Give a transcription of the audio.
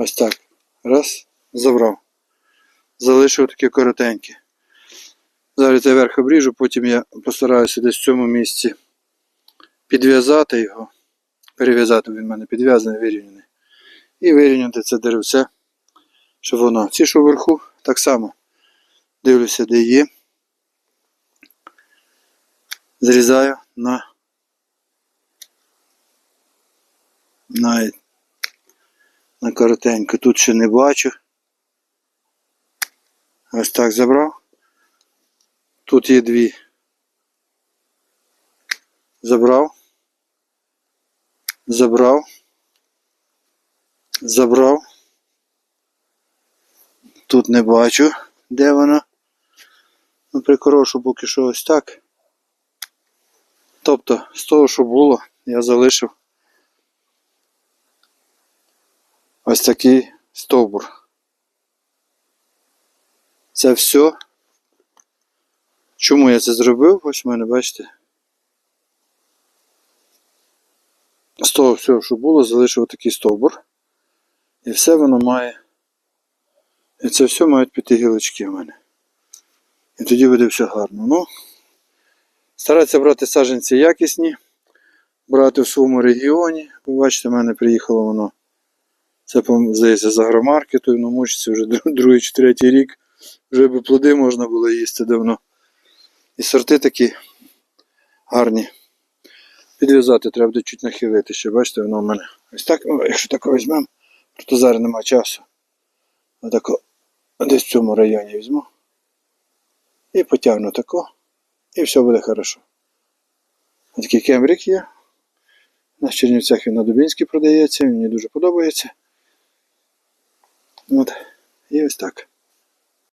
Ось так. Раз, забрав. Залишив таке коротеньке. Зараз я верх обріжу, потім я постараюся десь в цьому місці підв'язати його. Перев'язати він в мене підв'язаний, вирівняний. І вирівняти це деревце, щоб воно. Ці, що вверху, так само. Дивлюся, де є. Зрізаю на, на, на коротенько. Тут ще не бачу. Ось так забрав. Тут є дві. Забрав. Забрав. Забрав. Тут не бачу, де вона. Ну, прикорошу поки що ось так. Тобто, з того, що було, я залишив ось такий стовбур. Це все. Чому я це зробив? Ось у мене, бачите. З того всього, що було, залишив такий стовбур. І все воно має. І це все мають піти гілочки в мене. І тоді буде все гарно. Ну, старатися брати саджанці якісні, брати в своєму регіоні. Ви бачите, в мене приїхало воно. Це, здається, з агромаркету, ну мучиться вже другий чи третій рік. Вже би плоди можна було їсти давно. І сорти такі гарні. Підв'язати треба чуть нахилити ще, бачите, воно в мене. Ось так, ну, якщо таке візьмемо, просто зараз немає часу. Отако десь в цьому районі візьму. І потягну тако. І все буде хорошо. Ось Такий кембрик є. На Чернівцях він на Дубінській продається, мені дуже подобається. От. І ось так.